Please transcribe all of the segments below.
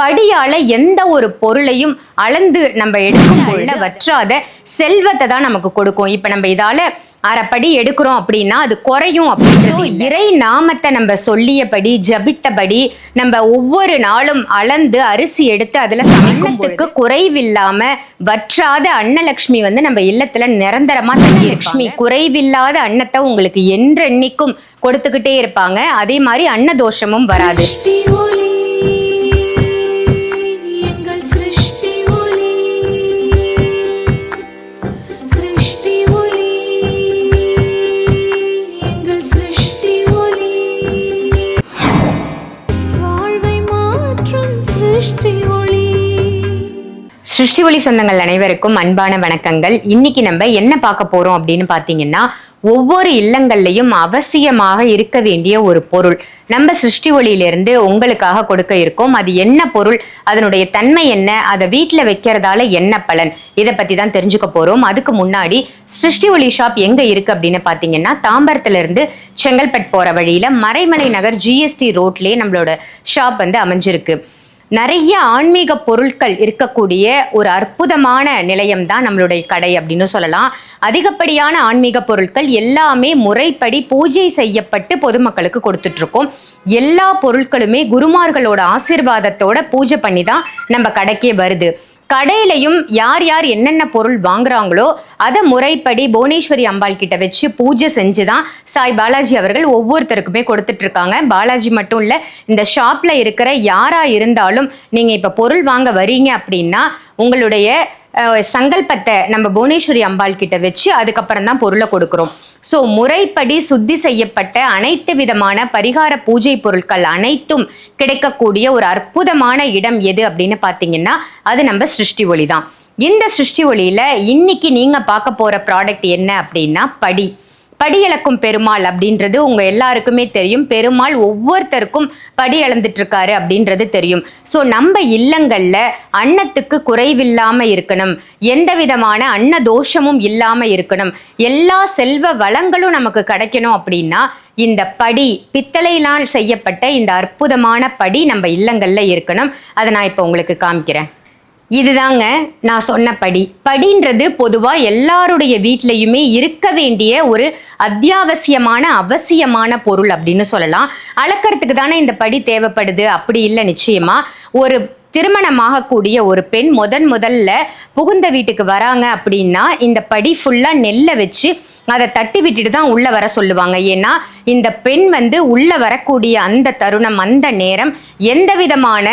படியால எந்த ஒரு பொருளையும் அளந்து நம்ம எடுக்கும் பொழுது வற்றாத செல்வத்தை தான் நமக்கு கொடுக்கும். இப்ப நம்ம இதால அரைப்படி எடுக்கிறோம் அப்படின்னா அது குறையும் அப்படின்றது இறை நாமத்தை நம்ம சொல்லியபடி ஜபித்தபடி நம்ம ஒவ்வொரு நாளும் அளந்து அரிசி எடுத்து அதுல சமயத்துக்கு குறைவில்லாம வற்றாத அன்னலக்ஷ்மி வந்து நம்ம இல்லத்துல நிரந்தரமா லட்சுமி குறைவில்லாத அன்னத்தை உங்களுக்கு என்றென்னைக்கும் கொடுத்துக்கிட்டே இருப்பாங்க. அதே மாதிரி அன்னதோஷமும் வராது. சிருஷ்டி ஒளி. சொந்தங்கள் அனைவருக்கும் அன்பான வணக்கங்கள். இன்னைக்கு நம்ம என்ன பார்க்க போறோம் அப்படின்னு பார்த்தீங்கன்னா ஒவ்வொரு இல்லங்கள்லையும் அவசியமாக இருக்க வேண்டிய ஒரு பொருள். நம்ம சிருஷ்டி ஒளியிலிருந்து உங்களுக்காக கொடுக்க இருக்கோம். அது என்ன பொருள்? அதனுடைய தன்மை என்ன? அதை வீட்டில் வைக்கிறதால என்ன பலன்? இதை பத்தி தான் தெரிஞ்சுக்க போறோம். அதுக்கு முன்னாடி சிருஷ்டி ஒளி ஷாப் எங்க இருக்கு அப்படின்னு பார்த்தீங்கன்னா தாம்பரத்துல இருந்து செங்கல்பட் போற வழியில மறைமலை நகர் ஜிஎஸ்டி ரோட்லயே நம்மளோட ஷாப் வந்து அமைஞ்சிருக்கு. நிறைய ஆன்மீக பொருட்கள் இருக்கக்கூடிய ஒரு அற்புதமான நிலையம் தான் நம்மளுடைய கடை அப்படின்னு சொல்லலாம். அதிகப்படியான ஆன்மீக பொருட்கள் எல்லாமே முறைப்படி பூஜை செய்யப்பட்டு பொதுமக்களுக்கு கொடுத்துட்ருக்கோம். எல்லா பொருட்களுமே குருமார்களோட ஆசீர்வாதத்தோட பூஜை பண்ணி தான் நம்ம கடைக்கே வருது. கடையிலையும் யார் யார் என்னென்ன பொருள் வாங்குறாங்களோ அதை முறைப்படி புவனேஸ்வரி அம்பாள் கிட்ட வச்சு பூஜை செஞ்சு தான் சாய் பாலாஜி அவர்கள் ஒவ்வொருத்தருக்குமே கொடுத்துட்டு இருக்காங்க பாலாஜி மட்டும் இல்லை இந்த ஷாப்ல இருக்கிற யாரா இருந்தாலும் நீங்க இப்ப பொருள் வாங்க வரீங்க அப்படின்னா உங்களுடைய சங்கல்பத்தை நம்ம புவனேஸ்வரி அம்பாள் கிட்ட வச்சு அதுக்கப்புறம் தான் பொருளை கொடுக்குறோம். ஸோ முறைப்படி சுத்தி செய்யப்பட்ட அனைத்து விதமான பரிகார பூஜை பொருட்கள் அனைத்தும் கிடைக்கக்கூடிய ஒரு அற்புதமான இடம் எது அப்படின்னு பார்த்தீங்கன்னா அது நம்ம சிருஷ்டி ஒளி தான் இந்த சிருஷ்டி ஒளியில் இன்னைக்கு நீங்கள் பார்க்க போகிற ப்ராடக்ட் என்ன அப்படின்னா படி. படியளக்கும் பெருமாள் அப்படின்றது உங்க எல்லாருக்குமே தெரியும். பெருமாள் ஒவ்வொருத்தருக்கும் படி அளந்துட்டு இருக்காரு அப்படின்றது தெரியும். ஸோ நம்ம இல்லங்கள்ல அன்னத்துக்கு குறைவில்லாம இருக்கணும். எந்த விதமான அன்ன தோஷமும் இல்லாம இருக்கணும். எல்லா செல்வ வளங்களும் நமக்கு கிடைக்கணும் அப்படின்னா இந்த படி பித்தளையினால் செய்யப்பட்ட இந்த அற்புதமான படி நம்ம இல்லங்கள்ல இருக்கணும். அதை நான் இப்போ உங்களுக்கு காமிக்கிறேன். இதுதாங்க நான் சொன்ன படி. படின்றது பொதுவாக எல்லாருடைய வீட்லயுமே இருக்க வேண்டிய ஒரு அத்தியாவசியமான அவசியமான பொருள் அப்படின்னு சொல்லலாம். அளக்கிறதுக்கு தானே இந்த படி தேவைப்படுது. அப்படி இல்லை நிச்சயமாக ஒரு திருமணமாகக்கூடிய ஒரு பெண் முதன் முதல்ல புகுந்த வீட்டுக்கு வராங்க அப்படின்னா இந்த படி ஃபுல்லாக நெல்லை வச்சு அதை தட்டி விட்டுட்டு தான் உள்ள வர சொல்லுவாங்க. ஏன்னா இந்த பெண் வந்து உள்ள வரக்கூடிய அந்த தருணம் அந்த நேரம் எந்த விதமான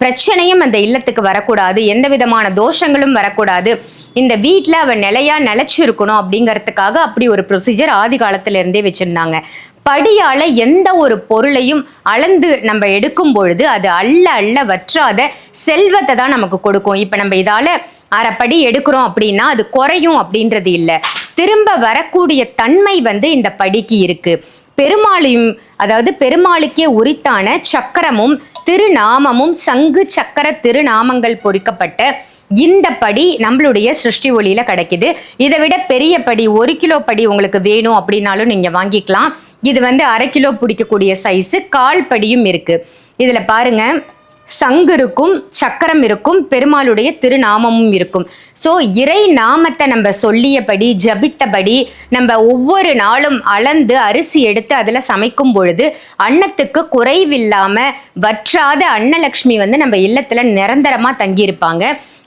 பிரச்சனையும் அந்த இல்லத்துக்கு வரக்கூடாது எந்த விதமான தோஷங்களும் வரக்கூடாது. இந்த வீட்டில் அவன் நிலையா நிலைச்சிருக்கணும் அப்படிங்கிறதுக்காக அப்படி ஒரு ப்ரொசீஜர் ஆதி காலத்திலிருந்தே இருந்தே படியால் எந்த ஒரு பொருளையும் அளந்து நம்ம எடுக்கும் பொழுது அது அள்ள அள்ள வற்றாத செல்வத்தை தான் நமக்கு கொடுக்கும். இப்போ நம்ம இதால் அரைப்படி எடுக்கிறோம் அப்படின்னா அது குறையும் அப்படின்றது இல்லை. திரும்ப வரக்கூடிய தன்மை வந்து இந்த படிக்கு இருக்குது பெருமாளையும் அதாவது பெருமாளுக்கே உரித்தான சக்கரமும் திருநாமமும் சங்கு சக்கர திருநாமங்கள் பொறிக்கப்பட்ட இந்த படி நம்மளுடைய சிருஷ்டி ஒளியில கிடைக்குது. இதை விட பெரிய படி ஒரு கிலோ படி உங்களுக்கு வேணும் அப்படின்னாலும் நீங்க வாங்கிக்கலாம். இது வந்து அரை கிலோ பிடிக்கக்கூடிய சைஸு கால் படியும் இருக்கு. இதுல பாருங்க சங்கு இருக்கும் சக்கரம் இருக்கும் பெருமாளுடைய திருநாமமும் இருக்கும். ஸோ இறை நாமத்தை நம்ம சொல்லியபடி ஜபித்தபடி நம்ம ஒவ்வொரு நாளும் அளந்து அரிசி எடுத்து அதில் சமைக்கும் பொழுது அன்னத்துக்கு குறைவில்லாமல் வற்றாத அன்னலக்ஷ்மி வந்து நம்ம இல்லத்தில் நிரந்தரமாக தங்கியிருப்பாங்க.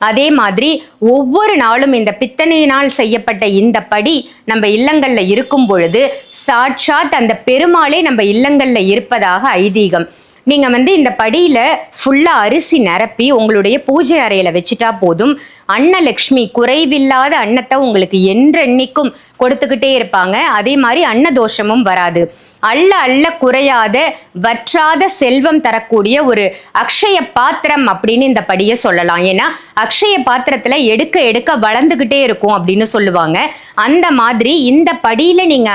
அதே மாதிரி ஒவ்வொரு நாளும் இந்த பித்தனையினால் செய்யப்பட்ட இந்த படி நம்ம இல்லங்களில் இருக்கும் பொழுது சாட்சாத் அந்த பெருமாளே நம்ம இல்லங்களில் இருப்பதாக ஐதீகம். நீங்க வந்து இந்த படியில ஃபுல்லா அரிசி நிரப்பி உங்களுடைய பூஜை அறையில வச்சுட்டா போதும். அன்னலக்ஷ்மி குறைவில்லாத அன்னத்தை உங்களுக்கு என்றென்னைக்கும் கொடுத்துக்கிட்டே இருப்பாங்க. அதே மாதிரி அன்னதோஷமும் வராது. அள்ள அள்ள குறையாத வற்றாத செல்வம் தரக்கூடிய ஒரு அக்ஷய பாத்திரம் அப்படின்னு இந்த படியை சொல்லலாம். ஏன்னா அக்ஷய பாத்திரத்துல எடுக்க எடுக்க வளர்ந்துகிட்டே இருக்கும் அப்படின்னு சொல்லுவாங்க. அந்த மாதிரி இந்த படியில நீங்க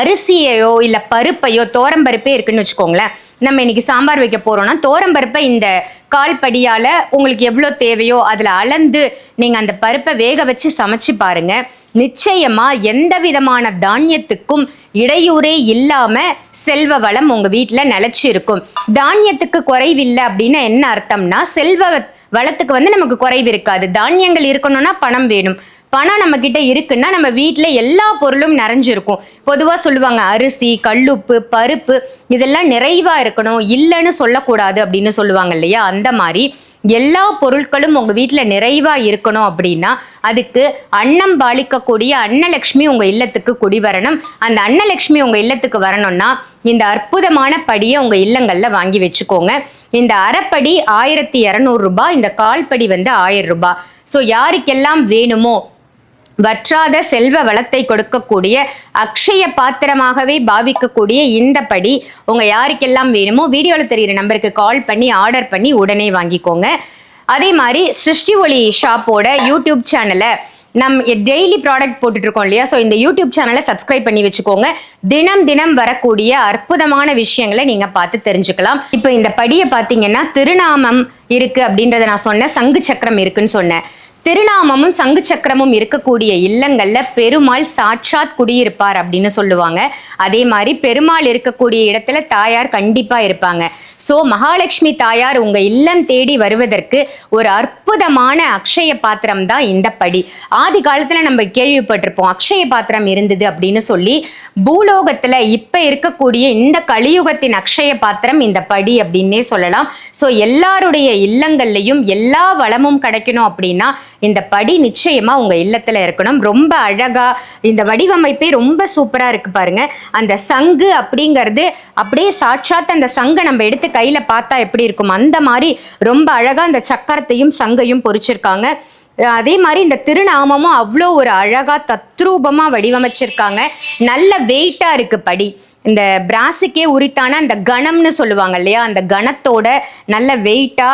அரிசியையோ இல்ல பருப்பையோ தோரம்பருப்பே இருக்குன்னு வச்சுக்கோங்களேன். நம்ம இன்னைக்கு சாம்பார் வைக்க போறோம்னா தோரம்பருப்பை இந்த கால் படியால் உங்களுக்கு எவ்வளோ தேவையோ அதுல அளந்து நீங்க அந்த பருப்பை வேக வச்சு சமைச்சு பாருங்க. நிச்சயமா எந்த விதமான தானியத்துக்கும் இடையூறே இல்லாம செல்வ வளம் உங்க வீட்டில் நிலச்சி இருக்கும். தானியத்துக்கு குறைவில்லை அப்படின்னா என்ன அர்த்தம்னா செல்வ வளத்துக்கு வந்து நமக்கு குறைவு இருக்காது. தானியங்கள் இருக்கணும்னா பணம் வேணும். பணம் நம்ம கிட்ட இருக்குன்னா நம்ம வீட்டில் எல்லா பொருளும் நிறைஞ்சிருக்கும். பொதுவாக சொல்லுவாங்க அரிசி கல்லுப்பு பருப்பு இதெல்லாம் நிறைவா இருக்கணும் இல்லைன்னு சொல்லக்கூடாது அப்படின்னு சொல்லுவாங்க இல்லையா? அந்த மாதிரி எல்லா பொருட்களும் உங்கள் வீட்டில் நிறைவாக இருக்கணும் அப்படின்னா அதுக்கு அன்னம் பாலிக்கக்கூடிய அன்னலக்ஷ்மி உங்கள் இல்லத்துக்கு குடி வரணும் அந்த அன்னலக்ஷ்மி உங்கள் இல்லத்துக்கு வரணும்னா இந்த அற்புதமான படியை உங்கள் இல்லங்களில் வாங்கி வச்சுக்கோங்க. இந்த அரைப்படி ஆயிரத்தி இரநூறுபா இந்த கால்படி வந்து ஆயிரம் ரூபாய். ஸோ யாருக்கெல்லாம் வேணுமோ வற்றாத செல்வ வளத்தை கொடுக்கக்கூடிய அக்ஷய பாத்திரமாகவே பாவிக்கக்கூடிய இந்த படி உங்க யாருக்கெல்லாம் வேணுமோ வீடியோவில் தெரியிற நம்பருக்கு கால் பண்ணி ஆர்டர் பண்ணி உடனே வாங்கிக்கோங்க. அதே மாதிரி சிருஷ்டி ஒளி ஷாப்போட யூடியூப் சேனலை நம் டெய்லி ப்ராடக்ட் போட்டுட்டு இருக்கோம் இல்லையா? ஸோ இந்த யூடியூப் சேனலை சப்ஸ்கிரைப் பண்ணி வச்சுக்கோங்க. தினம் தினம் வரக்கூடிய அற்புதமான விஷயங்களை நீங்க பார்த்து தெரிஞ்சுக்கலாம். இப்போ இந்த படியை பார்த்தீங்கன்னா திருநாமம் இருக்கு அப்படின்றத நான் சொன்னேன் சங்கு சக்கரம் இருக்குன்னு சொன்னேன். திருநாமமும் சங்கு சக்கரமும் இருக்கக்கூடிய இல்லங்கள்ல பெருமாள் சாட்சாத் குடியிருப்பார் அப்படின்னு சொல்லுவாங்க. அதே மாதிரி பெருமாள் இருக்கக்கூடிய இடத்துல தாயார் கண்டிப்பா இருப்பாங்க. ஸோ மகாலட்சுமி தாயார் உங்க இல்லம் தேடி வருவதற்கு ஒரு அற்புதமான அக்ஷய பாத்திரம் தான் இந்த படி. ஆதி காலத்துல நம்ம கேள்விப்பட்டிருப்போம் அக்ஷய பாத்திரம் இருந்தது அப்படின்னு சொல்லி. பூலோகத்துல இப்ப இருக்கக்கூடிய இந்த கலியுகத்தின் அக்ஷய பாத்திரம் இந்த படி அப்படின்னே சொல்லலாம். ஸோ எல்லாருடைய இல்லங்கள்லையும் எல்லா வளமும் கிடைக்கணும் அப்படின்னா இந்த படி நிச்சயமா உங்க இல்லத்துல இருக்கணும். ரொம்ப அழகா இந்த வடிவமைப்பே ரொம்ப சூப்பரா இருக்கு பாருங்க. அந்த சங்கு அப்படிங்கிறது அப்படியே சாட்சாத் அந்த சங்கை நம்ம எடுத்து கையில பார்த்தா எப்படி இருக்கும்? அந்த மாதிரி ரொம்ப அழகா அந்த சக்கரத்தையும் சங்கையும் பொறிச்சிருக்காங்க. அதே மாதிரி இந்த திருநாமமும் அவ்வளோ ஒரு அழகா தத்ரூபமா வடிவமைச்சிருக்காங்க. நல்ல வெயிட்டா இருக்கு படி. இந்த பிராஸுக்கே உரித்தான அந்த கணம்னு சொல்லுவாங்க இல்லையா? அந்த கணத்தோட நல்ல வெயிட்டா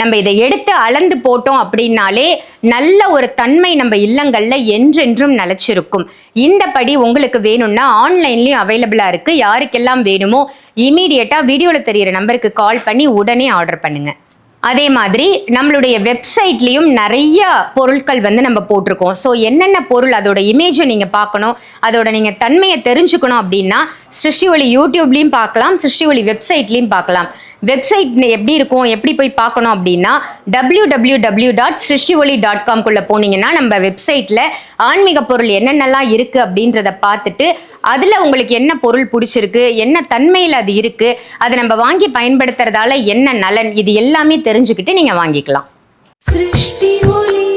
நம்ம இதை எடுத்து அளந்து போட்டோம் அப்படின்னாலே நல்ல ஒரு தன்மை நம்ம இல்லங்களில் என்றென்றும் நிலைச்சிருக்கும். இந்த படி உங்களுக்கு வேணும்னா ஆன்லைன்லேயும் அவைலபிளாக இருக்கு. யாருக்கெல்லாம் வேணுமோ இமீடியட்டாக வீடியோவில் தெரியிற நம்பருக்கு கால் பண்ணி உடனே ஆர்டர் பண்ணுங்க. அதே மாதிரி நம்மளுடைய வெப்சைட்லேயும் நிறைய பொருட்கள் வந்து நம்ம போட்டிருக்கோம். ஸோ என்னென்ன பொருள் அதோட இமேஜை நீங்கள் பார்க்கணும் அதோட நீங்கள் தன்மையை தெரிஞ்சுக்கணும் அப்படின்னா சிருஷ்டி ஒளி யூடியூப்லேயும் பார்க்கலாம் சிருஷ்டி ஒளி வெப்சைட்லேயும் பார்க்கலாம். வெப்சைட் எப்படி இருக்கும் எப்படி போய் பார்க்கணும் அப்படின்னா டபிள்யூ டபிள்யூ டபிள்யூ டாட் சிருஷ்டி ஒளி டாட் காம்குள்ளே போனீங்கன்னா நம்ம வெப்சைட்டில் ஆன்மீக பொருள் என்னென்னலாம் இருக்குது அப்படின்றத பார்த்துட்டு அதில் உங்களுக்கு என்ன பொருள் பிடிச்சிருக்கு என்ன தன்மையில் அது இருக்குது அதை நம்ம வாங்கி பயன்படுத்துறதால என்ன நலன் இது எல்லாமே தெரிஞ்சுக்கிட்டு நீங்கள் வாங்கிக்கலாம். சிருஷ்டி ஒளி